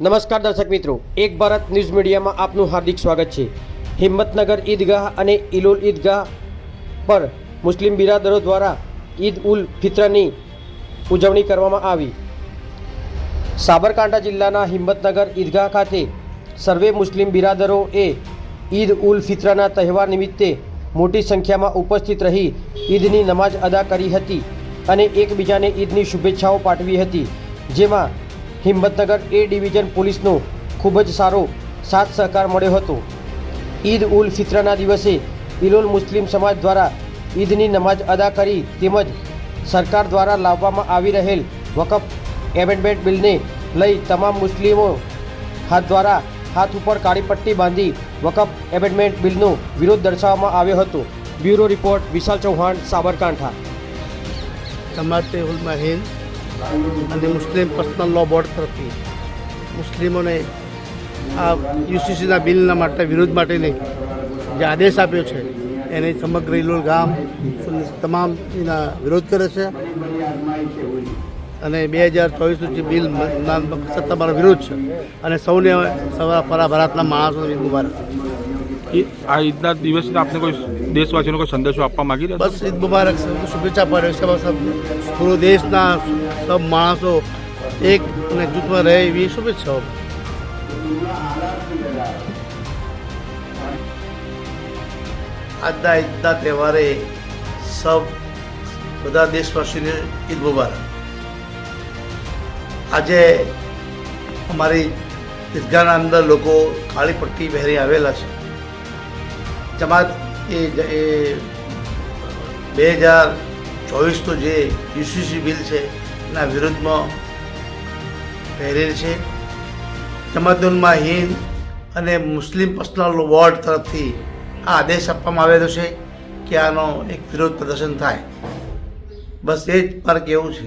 નમસ્કાર દર્શક મિત્રો, એક ભારત ન્યૂઝ મીડિયામાં આપનું હાર્દિક સ્વાગત છે. હિંમતનગર ઈદગાહ અને ઇલોલ ઈદગાહ પર મુસ્લિમ બિરાદરો દ્વારા ઈદ ઉલ ફિત્રની ઉજવણી કરવામાં આવી. સાબરકાંઠા જિલ્લાના હિંમતનગર ઈદગાહ ખાતે સર્વે મુસ્લિમ બિરાદરોએ ઈદ ઉલ ફિત્રના તહેવાર નિમિત્તે મોટી સંખ્યામાં ઉપસ્થિત રહી ઈદની નમાઝ અદા કરી હતી અને એકબીજાને ઈદની શુભેચ્છાઓ પાઠવી હતી. જેમાં હિંમતનગર એ ડિવિઝન પોલીસનો ખૂબ જ સારો સાથ સહકાર મળ્યો હતો. ઈદ ઉલ ફિત્રના દિવસે ઇલોલ મુસ્લિમ સમાજ દ્વારા ઈદની નમાઝ અદા કરી તેમજ સરકાર દ્વારા લાવવામાં આવી રહેલ વકફ એમેન્ડમેન્ટ બિલને લઈ તમામ મુસ્લિમો હાથ દ્વારા હાથ ઉપર કાળી પટ્ટી બાંધી વકફ એમેન્ડમેન્ટ બિલનો વિરોધ દર્શાવવામાં આવ્યો હતો. Bureau report Vishal Chauhan, Sabarkantha. Jamate Hind અને મુસ્લિમ પર્સનલ લો બોર્ડ તરફથી મુસ્લિમોને આ યુસીસીના બિલના માટે વિરોધ માટેની જે આદેશ આપ્યો છે, એને સમગ્ર ઇલોલ ગામ તમામ એના વિરોધ કરે છે. અને બે હજાર ચોવીસનું જે બિલ સત્તામાં વિરોધ છે. અને સૌને સવા, ફરા, ભારતના માણસોને મુબારક. આ ઈદના દિવસે આપને કોઈ દેશવાસીઓને કોઈ સંદેશો આપવા માંગી રહ્યા બસ ઈદ મુબારક શુભેચ્છા પાડ્યો છે. બસ પૂરો દેશના સબ માણસો એક અને જૂથમાં રહે એવી શુભેચ્છાઓ. આજના ઈદના તહેવારે સબ બધા દેશવાસીઓને ઈદ મુબારક. આજે અમારી ઈદગાહના અંદર લોકો કાળી પટ્ટી પહેરી આવેલા છે. જમાત એ એ બે હજાર ચોવીસનું જે યુસીસી બિલ છે, એના વિરુદ્ધમાં પહેરેલ છે. જમાતુલમાં હિન્દ અને મુસ્લિમ પર્સનલ વોર્ડ તરફથી આ આદેશ આપવામાં આવેલો છે કે આનો એક વિરોધ પ્રદર્શન થાય. બસ એ જ મારે કહેવું છે.